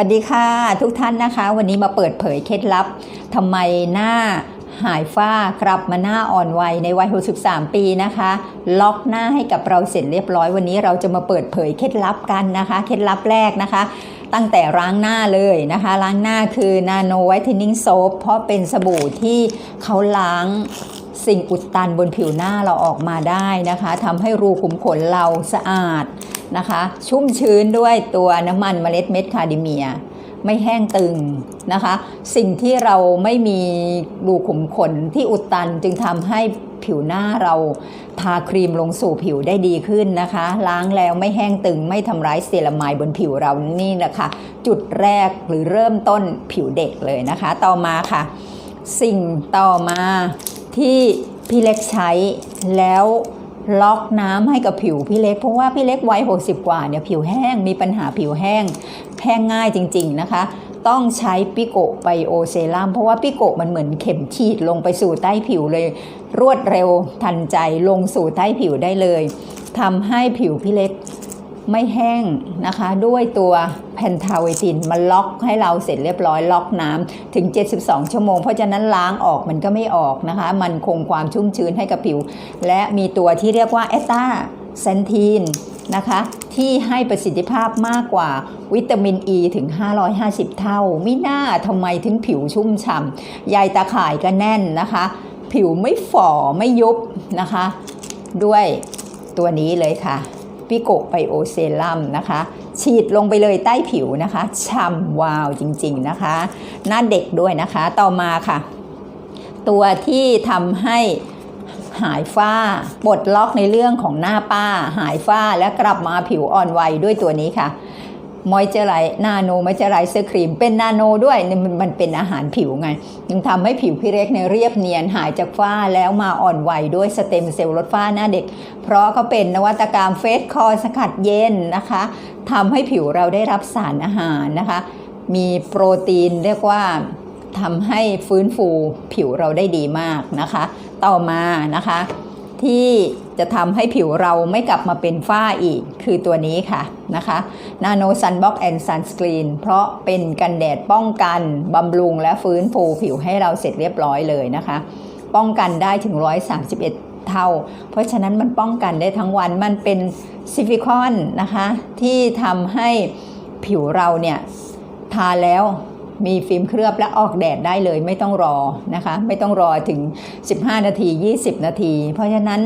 วัสดีค่ะทุกท่านนะคะ วันนี้มาเปิดเผยเคล็ดลับทำไมหน้าหายฝ้ากลับมาหน้าอ่อนวัยในวัย 63 ปีนะคะ ล็อกหน้าให้กับเราเสร็จเรียบร้อยวันนี้เราจะมาเปิดเผยเคล็ดลับกันนะคะ เคล็ดลับแรกนะคะ ตั้งแต่ล้างหน้าเลยนะคะ ล้างหน้าคือ Nano Whitening Soap เพราะเป็นสบู่ที่เขาล้างสิ่งอุดตันบนผิวหน้าเราออกมาได้นะคะทำให้รูขุมขนเราสะอาด นะคะ ชุ่มชื้นด้วยตัวน้ำมันเมล็ดเม็ดคาเดเมีย ไม่แห้งตึงนะคะ สิ่งที่เราไม่มีรูขุมขนที่อุดตันจึงทำให้ผิวหน้าเราทาครีมลงสู่ผิวได้ดีขึ้นนะคะ ล้างแล้วไม่แห้งตึงไม่ทำร้ายเซรามายบนผิวเรานี่นะคะ จุดแรกหรือเริ่มต้นผิวเด็กเลยนะคะ ต่อมาค่ะ สิ่งต่อมาที่พี่เล็กใช้แล้ว ล็อกน้ำให้กับผิวพี่เล็ก เพราะว่าพี่เล็กวัย60 กว่าเนี่ยผิวแห้งมีปัญหาผิวแห้งแห้งง่ายจริง ๆนะคะ ต้องใช้ปิโกไบโอเซรั่มเพราะว่าปิโกมันเหมือนเข็มฉีดลงไปสู่ใต้ผิวเลย รวดเร็วทันใจลงสู่ใต้ผิวได้เลยทำให้ผิวพี่เล็ก ไม่แห้งนะคะ ด้วยตัวแพนทาเวตินมาล็อกให้เราเสร็จเรียบร้อยล็อกน้ำถึง 72 ชั่วโมง เพราะฉะนั้นล้างออกมันก็ไม่ออกนะคะ มันคงความชุ่มชื้นให้กับผิว และมีตัวที่เรียกว่าเอตตาเซนทีนนะคะที่ให้ประสิทธิภาพมากกว่าวิตามินอ e ีถึง 550 เท่ามิน่าทำไมถึงผิวชุ่มฉ่ำใยตาข่ายก็แน่นนะคะ ผิวไม่ฝ่อไม่ยุบนะคะ ด้วยตัวนี้เลยค่ะ ปิโกไบโอเซรั่มนะคะ ฉีดลงไปเลยใต้ผิวนะคะฉ่ำวาวจริงๆนะคะ หน้าเด็กด้วยนะคะ ต่อมาค่ะ ตัวที่ทำให้หายฝ้าปลดล็อกในเรื่องของหน้าป้า หายฝ้าและกลับมาผิวอ่อนวัยด้วยตัวนี้ค่ะ มอยเจอไรนาโนมอยเจอไรเซอร์ครีม เป็นนาโนด้วยมันมันเป็นอาหารผิวไงยังทำให้ผิวพี่เล็กเนี่ยเรียบเนียนหายจากฝ้าแล้วมาอ่อนวัยด้วยสเต็มเซลล์ลดฝ้าหน้าเด็ก เพราะเขาเป็นนวัตกรรมเฟสคอร์สกัดเย็นนะคะทำให้ผิวเราได้รับสารอาหารนะคะ มีโปรตีนเรียกว่าทำให้ฟื้นฟูผิวเราได้ดีมากนะคะ ต่อมานะคะที่ จะทำให้ผิวเราไม่กลับมาเป็นฝ้าอีก คือตัวนี้ค่ะนะคะ Nano Sunblock and Sunscreen เพราะเป็นกันแดดป้องกันบำรุงและฟื้นฟูผิวให้เราเสร็จเรียบร้อยเลยนะคะ ป้องกันได้ถึง 131เท่าเพราะฉะนั้นมันป้องกันได้ทั้งวันมันเป็นซิฟิคอนนะคะที่ทำให้ผิวเราเนี่ยทาแล้วมีฟิล์มเคลือบและออกแดดได้เลยไม่ต้องรอนะคะ ไม่ต้องรอถึง 15 นาที 20 นาที เพราะฉะนั้น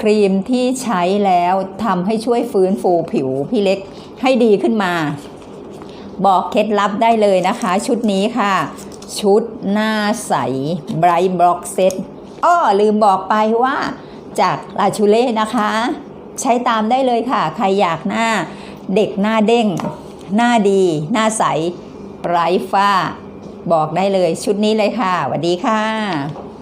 ครีมที่ใช้แล้วทำให้ช่วยฟื้นฟูผิวพี่เล็กให้ดีขึ้นมา บอกเคล็ดลับได้เลยนะคะ ชุดนี้ค่ะ ชุดหน้าใส Bright Block Set อ้อลืมบอกไปว่าจากลาชูเล่นะคะ ใช้ตามได้เลยค่ะ ใครอยากหน้าเด็กหน้าเด้ง หน้าดี หน้าใสไร้ฝ้า บอกได้เลยชุดนี้เลยค่ะสวัสดีค่ะ